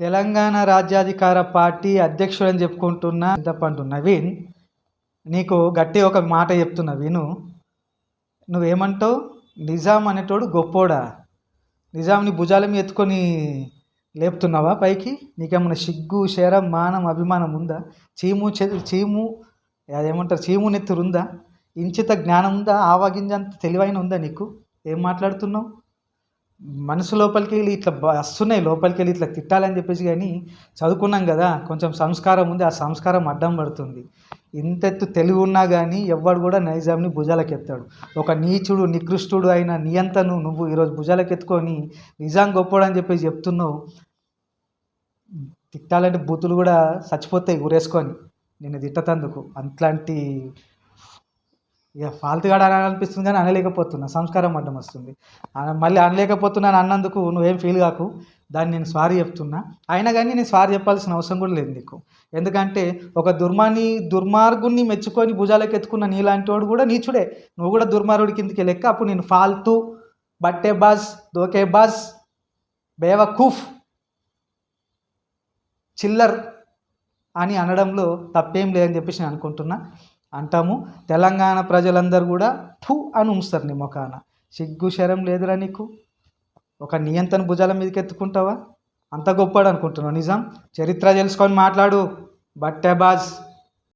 తెలంగాణ రాజ్యాధికార పార్టీ అధ్యక్షుడని చెప్పుకుంటున్న చింతపండు నవీన్ నీకు గట్టి ఒక మాట చెప్తున్నా విను నువ్వేమంటావు? నిజాం అనేటోడు గొప్పోడా? నిజాంని భుజాల మీద ఎత్తుకొని లేపుతున్నావా పైకి? నీకేమైనా సిగ్గు శరం మానం అభిమానం ఉందా? చీము చె- చీము అదేమంటారు? చీము నెత్తురు ఉందా ఇంచిత జ్ఞానం ఉందా? ఆవాగింజంత తెలివైన ఉందా నీకు? ఏం మాట్లాడుతున్నావు? మనసు లోపలికి వెళ్ళి ఇట్లా వస్తున్నాయి లోపలికి వెళ్ళి ఇట్లా తిట్టాలని చెప్పేసి కానీ చదువుకున్నాం కదా కొంచెం సంస్కారం ఉంది ఆ సంస్కారం అడ్డం పడుతుంది. ఇంతెత్తు తెలివి ఉన్నా కానీ ఎవ్వడు కూడా నైజాంని భుజాలకు ఎత్తాడు ఒక నీచుడు నికృష్టుడు అయిన నియంతను నువ్వు ఈరోజు భుజాలకు ఎత్తుకొని నిజాం గొప్పోడు అని చెప్పేసి చెప్తున్నావు. తిట్టాలంటే బూతులు కూడా చచ్చిపోతాయి ఊరేసుకొని. నేను తిట్టతందుకు. అట్లాంటి ఇక ఫాల్తుగాడు అని అనిపిస్తుంది కానీ అనలేకపోతున్నా. సంస్కారం అడ్డం వస్తుంది. మళ్ళీ అనలేకపోతున్నాను అన్నందుకు నువ్వేం ఫీల్ కాకు. దాన్ని నేను సారీ చెప్తున్నా. అయినా కానీ నేను సారీ చెప్పాల్సిన అవసరం కూడా లేదు నీకు. ఎందుకంటే ఒక దుర్మాని దుర్మార్గుని మెచ్చుకొని భుజాలకు ఎత్తుకున్న నీలాంటి వాడు కూడా నీచుడే. నువ్వు కూడా దుర్మార్గుడి కిందకి లెక్క. అప్పుడు నేను ఫాల్తూ బట్టే బాస్ దోకే బాస్ బేవకూఫ్ చిల్లర్ అని అనడంలో తప్పేం లేదని చెప్పేసి నేను అనుకుంటున్నా. అంటాము. తెలంగాణ ప్రజలందరూ కూడా ఫు అని ఉంచుతారు నీ ముఖాన. సిగ్గు శరం లేదురా నీకు? ఒక నియంత్రణ భుజాల మీదకి ఎత్తుకుంటావా? అంత గొప్పడు అనుకుంటున్నావు. నిజం? చరిత్ర తెలుసుకొని మాట్లాడు. బట్టెబాజ్